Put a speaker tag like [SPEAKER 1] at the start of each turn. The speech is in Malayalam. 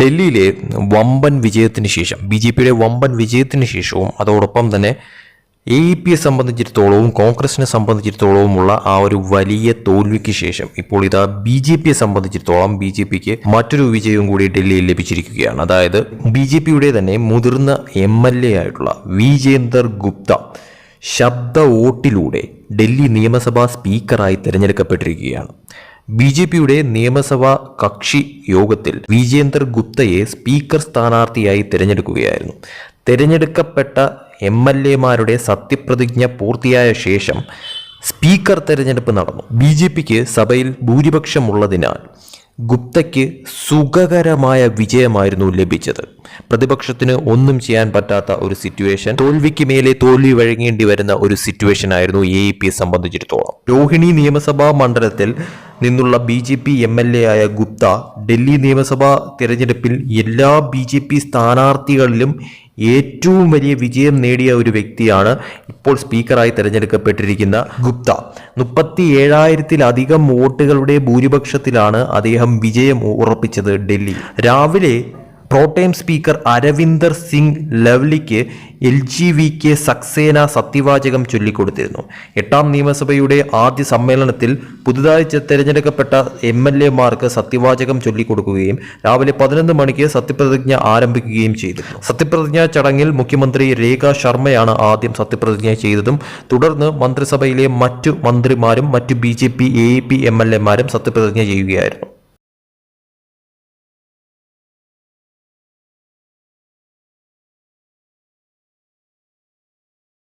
[SPEAKER 1] ഡൽഹിയിലെ വമ്പൻ വിജയത്തിന് ശേഷം ബി ജെ പിയുടെ വമ്പൻ വിജയത്തിന് ശേഷവും അതോടൊപ്പം തന്നെ എ ഇ പിയെ സംബന്ധിച്ചിടത്തോളവും കോൺഗ്രസിനെ സംബന്ധിച്ചിടത്തോളവുമുള്ള ആ ഒരു വലിയ തോൽവിക്ക് ശേഷം ഇപ്പോൾ ഇതാ ബി ജെ പിയെ സംബന്ധിച്ചിടത്തോളം ബി ജെ പിക്ക് മറ്റൊരു വിജയവും കൂടി ഡൽഹിയിൽ ലഭിച്ചിരിക്കുകയാണ്. അതായത് ബി ജെ പിയുടെ തന്നെ മുതിർന്ന എം എൽ എ ആയിട്ടുള്ള വിജേന്ദർ ഗുപ്ത ശബ്ദ വോട്ടിലൂടെ ഡൽഹി നിയമസഭാ സ്പീക്കറായി തിരഞ്ഞെടുക്കപ്പെട്ടിരിക്കുകയാണ്. ബി ജെ പിയുടെ നിയമസഭാ കക്ഷി യോഗത്തിൽ വിജേന്ദർ ഗുപ്തയെ സ്പീക്കർ സ്ഥാനാർത്ഥിയായി തിരഞ്ഞെടുക്കുകയായിരുന്നു. തിരഞ്ഞെടുക്കപ്പെട്ട എം എൽ എമാരുടെ സത്യപ്രതിജ്ഞ പൂർത്തിയായ ശേഷം സ്പീക്കർ തിരഞ്ഞെടുപ്പ് നടന്നു. ബി ജെ പിക്ക് സഭയിൽ ഭൂരിപക്ഷമുള്ളതിനാൽ ഗുപ്തയ്ക്ക് സുഖകരമായ വിജയമായിരുന്നു ലഭിച്ചത്. പ്രതിപക്ഷത്തിന് ഒന്നും ചെയ്യാൻ പറ്റാത്ത ഒരു സിറ്റുവേഷൻ തോൽവിക്ക് മേലെ തോൽവി വഴങ്ങേണ്ടി വരുന്ന ഒരു സിറ്റുവേഷൻ ആയിരുന്നു എ ഇ പിയെ സംബന്ധിച്ചിടത്തോളം. രോഹിണി നിയമസഭാ മണ്ഡലത്തിൽ നിന്നുള്ള B J P M L A ആയ ഗുപ്ത ഡൽഹി നിയമസഭാ തിരഞ്ഞെടുപ്പിൽ എല്ലാ ബി ജെ പി സ്ഥാനാർത്ഥികളിലും ഏറ്റവും വലിയ വിജയം നേടിയ ഒരു വ്യക്തിയാണ് ഇപ്പോൾ സ്പീക്കറായി തിരഞ്ഞെടുക്കപ്പെട്ടിരിക്കുന്ന ഗുപ്ത. മുപ്പത്തി ഏഴായിരത്തിലധികം വോട്ടുകളുടെ ഭൂരിപക്ഷത്തിലാണ് അദ്ദേഹം വിജയം ഉറപ്പിച്ചത് ഡൽഹി രാവിലെ protem speaker Arvinder Singh ലവ്ലിക്ക് L G V K Saxena സത്യവാചകം ചൊല്ലിക്കൊടുത്തിരുന്നു. എട്ടാം നിയമസഭയുടെ ആദ്യ സമ്മേളനത്തിൽ പുതുതായി തിരഞ്ഞെടുക്കപ്പെട്ട എം എൽ എമാർക്ക് സത്യവാചകം ചൊല്ലിക്കൊടുക്കുകയും രാവിലെ പതിനൊന്ന് മണിക്ക് സത്യപ്രതിജ്ഞ ആരംഭിക്കുകയും ചെയ്തു സത്യപ്രതിജ്ഞാ ചടങ്ങിൽ മുഖ്യമന്ത്രി രേഖ ശർമ്മയാണ് ആദ്യം സത്യപ്രതിജ്ഞ ചെയ്തതും. തുടർന്ന് മന്ത്രിസഭയിലെ മറ്റു മന്ത്രിമാരും മറ്റു B J P A P M L എമാരും സത്യപ്രതിജ്ഞ ചെയ്യുകയായിരുന്നു.